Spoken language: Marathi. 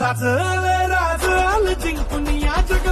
राज राज आल जिंकून या जगभरी